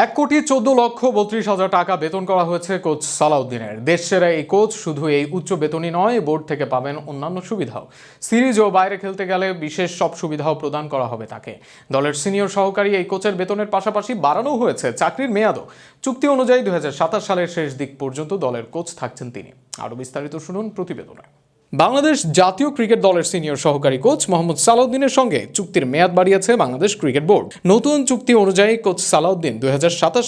এক কোটি চোদ্দ লক্ষ বত্রিশ হাজার টাকা বেতন করা হয়েছে কোচ সালাউদ্দিনের। দেশ সেরা এই কোচ শুধু এই উচ্চ বেতনই নয়, বোর্ড থেকে পাবেন অন্যান্য সুবিধাও। সিরিজ ও বাইরে খেলতে গেলে বিশেষ সব সুবিধাও প্রদান করা হবে তাকে। দলের সিনিয়র সহকারী এই কোচের বেতনের পাশাপাশি বাড়ানো হয়েছে চাকরির মেয়াদও। চুক্তি অনুযায়ী দুই হাজার সাতাশ সালের শেষ দিক পর্যন্ত দলের কোচ থাকছেন তিনি। আরও বিস্তারিত শুনুন প্রতিবেদনে। বাংলাদেশ জাতীয় ক্রিকেট দলের সিনিয়র সহকারী কোচ মোহাম্মদ সালাউদ্দিনের সঙ্গে চুক্তির মেয়াদ বাড়িয়েছে বাংলাদেশ ক্রিকেট বোর্ড। নতুন চুক্তি অনুযায়ী কোচ সালাউদ্দিন দুই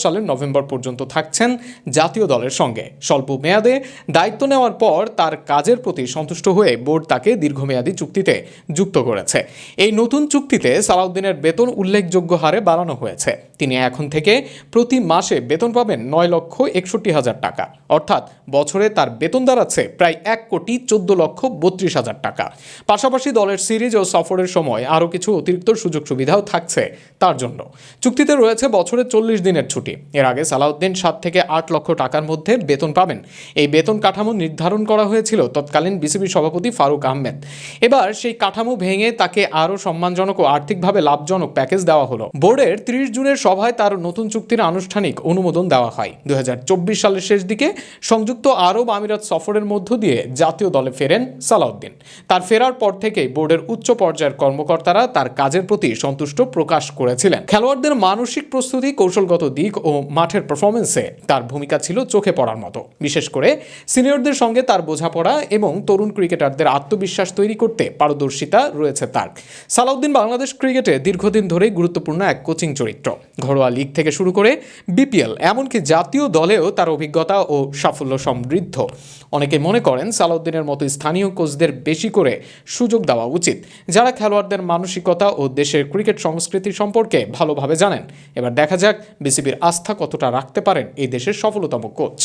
সালের নভেম্বর পর্যন্ত থাকছেন জাতীয় দলের সঙ্গে। স্বল্প মেয়াদে দায়িত্ব নেওয়ার পর তার কাজের প্রতি সন্তুষ্ট হয়ে বোর্ড তাকে দীর্ঘমেয়াদী চুক্তিতে যুক্ত করেছে। এই নতুন চুক্তিতে সালাউদ্দিনের বেতন উল্লেখযোগ্য হারে বাড়ানো হয়েছে। তিনি এখন থেকে প্রতি মাসে বেতন পাবেন নয় লক্ষ একষট্টি হাজার টাকা। অর্থাৎ বছরে তার বেতন দাঁড়াচ্ছে প্রায় এক কোটি চোদ্দ লক্ষ বত্রিশ হাজার টাকা। পাশাপাশি দলের সিরিজ ও সফরের সময় আরও কিছু অতিরিক্ত সুযোগ সুবিধাও থাকছে তার জন্য। চুক্তিতে রয়েছে বছরে চল্লিশ দিনের ছুটি। এর আগে সালাউদ্দিন সাত থেকে আট লক্ষ টাকার মধ্যে বেতন পাবেন। এই বেতন কাঠামো নির্ধারণ করা হয়েছিল তৎকালীন বিসিবি সভাপতি ফারুক আহমেদ। এবার সেই কাঠামো ভেঙে তাকে আরও সম্মানজনক ও আর্থিকভাবে লাভজনক প্যাকেজ দেওয়া হলো। বোর্ডের ত্রিশ জুনের সভায় তার নতুন চুক্তির আনুষ্ঠানিক অনুমোদন দেওয়া হয়। দুই হাজার চব্বিশ সালের শেষ দিকে সংযুক্ত আরব আমিরাত সফরের মধ্য দিয়ে জাতীয় দলে ফেরেন সালাউদ্দিন। তার ফেরার পর থেকেই বোর্ডের উচ্চ পর্যায়ের কর্মকর্তারা তার কাজের প্রতি সন্তুষ্ট প্রকাশ করেছিলেন। খেলোয়াড়দের মানসিক প্রস্তুতি, কৌশলগত দিক ও মাঠের পারফরমেন্সে তার ভূমিকা ছিল চোখে পড়ার মতো। বিশেষ করে সিনিয়রদের সঙ্গে তার বোঝাপড়া এবং তরুণ ক্রিকেটারদের আত্মবিশ্বাস তৈরি করতে পারদর্শিতা রয়েছে তার। সালাউদ্দিন বাংলাদেশ ক্রিকেটে দীর্ঘদিন ধরেই গুরুত্বপূর্ণ এক কোচিং চরিত্র। ঘরোয়া লিগ থেকে শুরু করে বিপিএল, এমনকি জাতীয় দলেও তার অভিজ্ঞতা ও সাফল্য সমৃদ্ধ। অনেকে মনে করেন সালাউদ্দিনের মতো স্থানীয় কোচদের বেশি করে সুযোগ দেওয়া উচিত, যারা খেলোয়াড়দের মানসিকতা ও দেশের ক্রিকেট সংস্কৃতি সম্পর্কে ভালোভাবে জানেন। এবার দেখা যাক বিসিবির আস্থা কতটা রাখতে পারেন এই দেশের সফলতম কোচ।